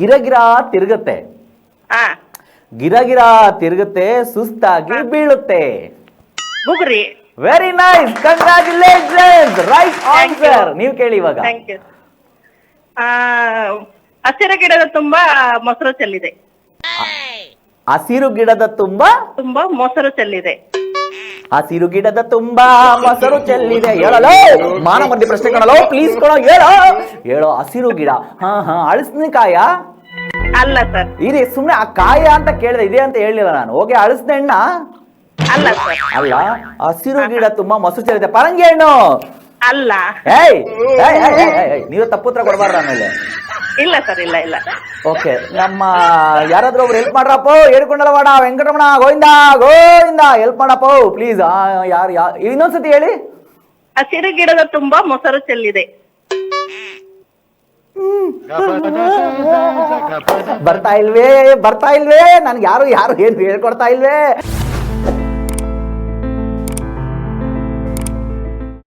ಗಿರಗಿರ ತಿರುಗುತ್ತೆ. ಗಿರಗಿರ ತಿರುಗುತ್ತೆ ಸುಸ್ತಾಗಿ ಬೀಳುತ್ತೆ. Very nice congratulations right. Answer ನೀವು ಕೇಳಿ ಇವಾಗ. ಹಸಿರ ಗಿಡದ ತುಂಬಾ ಮೊಸರು ಚೆಲ್ಲಿದೆ. ಹಸಿರು ಗಿಡದ ತುಂಬಾ ತುಂಬಾ ಮೊಸರು ಚೆಲ್ಲಿದೆ. ಹಸಿರು ಗಿಡದ ತುಂಬಾ ಮೊಸರು ಚೆಲ್ಲಿದೆ. ಹೇಳಲೋ? ಮಾನ ಮಂದಿ ಪ್ರಶ್ನೆ ಕಾಣಲೋ ಪ್ಲೀಸ್ ಕೊಡೋ ಹೇಳೋ? ಹೇಳೋ ಹಸಿರು ಗಿಡ. ಹಾ ಹಾ ಅಳಸ್ನಿಕಾಯ? ಅಲ್ಲ ಸರ್. ಇದೆ ಸುಮ್ನೆ ಆ ಕಾಯ ಅಂತ ಕೇಳಿದೆ ಇದೆ ಅಂತ ಹೇಳಿಲ್ಲ ನಾನು. ಓಕೆ ಅಳಸ್ನ ಹಣ್ಣ ಅಲ್ಲ ಸರ್. ಅಲ್ಲ ಹಸಿರು ಗಿಡ ತುಂಬಾ ಮೊಸರು ಚೆಲ್ಲಿದೆ. ಪರಂಗಿ ಹಣ್ಣು ಅಲ್ಲ. ಏಯ್ ಏಯ್, ಏಯ್, ಏಯ್, ಏಯ್, ಏಯ್, ನೀವು ತಪ್ಪುತ್ರ ಕೊಡಬಾರ್ದು ಆಮೇಲೆ. ಇಲ್ಲ ಸರ್ ಇಲ್ಲ ಇಲ್ಲ. ಓಕೆ ನಮ್ಮ ಯಾರಾದ್ರೂ ಒಬ್ರು ಹೆಲ್ಪ್ ಮಾಡ್ರಪ್ಪ ಏರ್ಕೊಂಡಲವಾಡ ವೆಂಕಟರಮಣ ಗೋವಿಂದ ಗೋವಿಂದ ಹೆಲ್ಪ್ ಮಾಡಪ್ಪ ಪ್ಲೀಸ್ ಯಾರು ಯಾ ಇನ್ನೊಂದ್ಸತಿ ಹೇಳಿ. ಹಸಿರು ಗಿಡದ ತುಂಬಾ ಮೊಸರು ಚೆಲ್ಲಿದೆ. ಬರ್ತಾ ಇಲ್ವೇ ಬರ್ತಾ ಇಲ್ವೇ ನನ್ಗೆ ಯಾರು ಯಾರು ಏನು ಹೇಳ್ಕೊಡ್ತಾ ಇಲ್ವೇ?